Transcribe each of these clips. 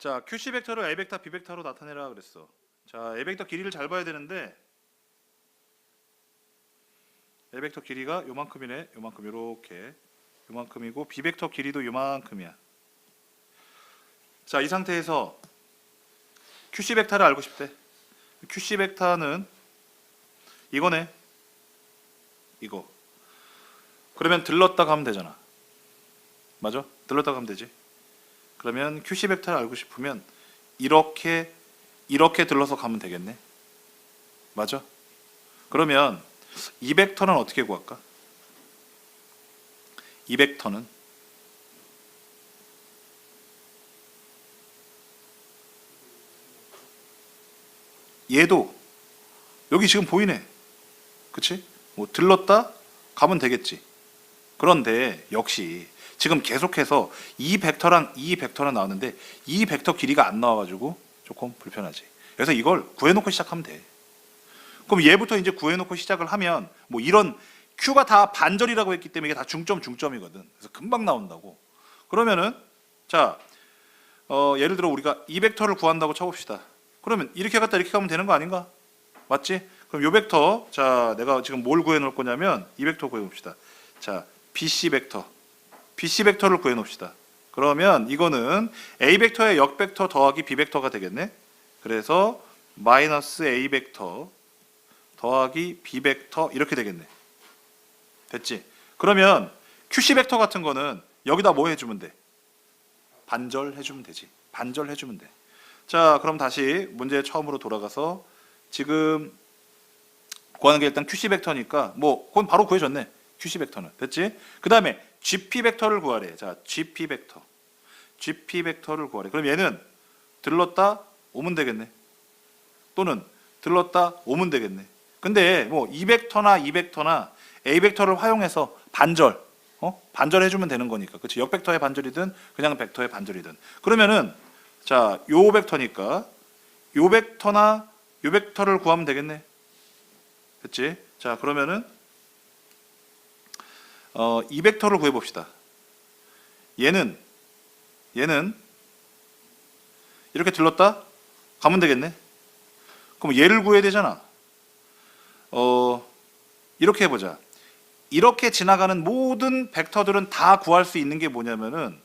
자, QC 벡터를 A 벡터, B 벡터로 나타내라 그랬어. 자, A 벡터 길이를 잘 봐야 되는데 A 벡터 길이가 요만큼이네. 요만큼 요렇게. 요만큼이고 B 벡터 길이도 요만큼이야. 자, 이 상태에서 QC 벡터를 알고 싶대. QC 벡터는 이거네. 이거. 그러면 들렀다 가면 되잖아. 맞아? 들렀다 가면 되지. 그러면 QC 벡터를 알고 싶으면 이렇게 이렇게 들러서 가면 되겠네. 맞아? 그러면 이 벡터는 어떻게 구할까? 이 벡터는 얘도 여기 지금 보이네. 그치? 뭐 들렀다 가면 되겠지. 그런데 역시 지금 계속해서 이 벡터랑 이 벡터랑 나왔는데 이 벡터 길이가 안 나와가지고 조금 불편하지. 그래서 이걸 구해놓고 시작하면 돼. 그럼 얘부터 이제 구해놓고 시작을 하면 뭐 이런 Q가 다 반절이라고 했기 때문에 이게 다 중점 중점이거든. 그래서 금방 나온다고. 그러면은 자 어, 예를 들어 우리가 이 벡터를 구한다고 쳐봅시다. 그러면 이렇게 갔다 이렇게 가면 되는 거 아닌가? 맞지? 그럼 요 벡터 자 내가 지금 뭘 구해 놓을 거냐면 이 벡터 구해 봅시다. 자 BC 벡터 BC 벡터를 구해 놓읍시다. 그러면 이거는 A 벡터의 역 벡터 더하기 B 벡터가 되겠네. 그래서 마이너스 A 벡터 더하기 B 벡터 이렇게 되겠네. 됐지? 그러면 QC 벡터 같은 거는 여기다 뭐 해주면 돼? 반절 해주면 되지. 반절 해주면 돼. 자, 그럼 다시 문제 처음으로 돌아가서 지금 구하는 게 일단 QC 벡터니까 뭐 그건 바로 구해줬네. QC 벡터는 됐지? 그 다음에 GP 벡터를 구하래. 자, GP 벡터, GP 벡터를 구하래. 그럼 얘는 들렀다 오면 되겠네. 또는 들렀다 오면 되겠네. 근데 뭐 이 벡터나 이 벡터나 A 벡터를 활용해서 반절, 어? 반절 해 주면 되는 거니까. 그렇지? 역 벡터의 반절이든 그냥 벡터의 반절이든. 그러면은 자, 요 벡터니까 요 벡터나 요 벡터를 구하면 되겠네. 됐지? 자, 그러면은 어, 이 벡터를 구해 봅시다. 얘는 얘는 이렇게 들렀다 가면 되겠네. 그럼 얘를 구해야 되잖아. 어, 이렇게 해보자. 이렇게 지나가는 모든 벡터들은 다 구할 수 있는 게 뭐냐면은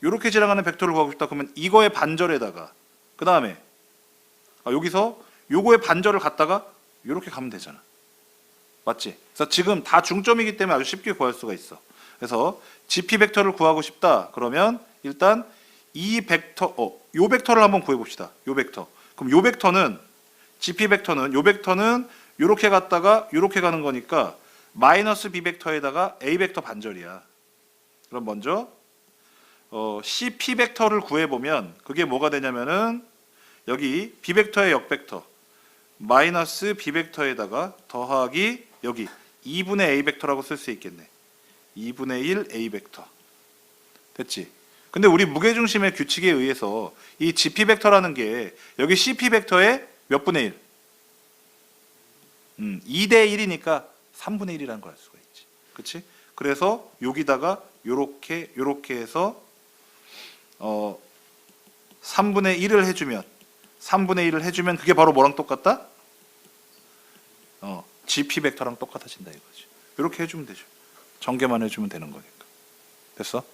이렇게 지나가는 벡터를 구하고 싶다 그러면 이거의 반절에다가 그 다음에 아, 여기서 요거의 반절을 갖다가 이렇게 가면 되잖아. 맞지? 그래서 지금 다 중점이기 때문에 아주 쉽게 구할 수가 있어. 그래서 GP 벡터를 구하고 싶다. 그러면 일단 이 벡터, 어, 요 벡터를 한번 구해 봅시다. 요 벡터. 그럼 요 벡터는 GP 벡터는 요 벡터는 이렇게 갔다가 이렇게 가는 거니까 마이너스 B 벡터에다가 A 벡터 반절이야. 그럼 먼저 어, CP 벡터를 구해 보면 그게 뭐가 되냐면은 여기 B 벡터의 역 벡터 마이너스 B 벡터에다가 더하기 여기 2분의 A 벡터라고 쓸 수 있겠네. 2분의 1 A 벡터. 됐지? 근데 우리 무게중심의 규칙에 의해서 이 GP 벡터라는 게 여기 CP 벡터의 몇 분의 1? 음, 2대 1이니까 3분의 1이라는 걸 알 수가 있지. 그렇지? 그래서 여기다가 요렇게 요렇게 해서 어 3분의 1을 해 주면 3분의 1을 해 주면 그게 바로 뭐랑 똑같다? 어, GP 벡터랑 똑같아진다 이거지. 이렇게 해 주면 되죠. 전개만 해 주면 되는 거니까. 됐어?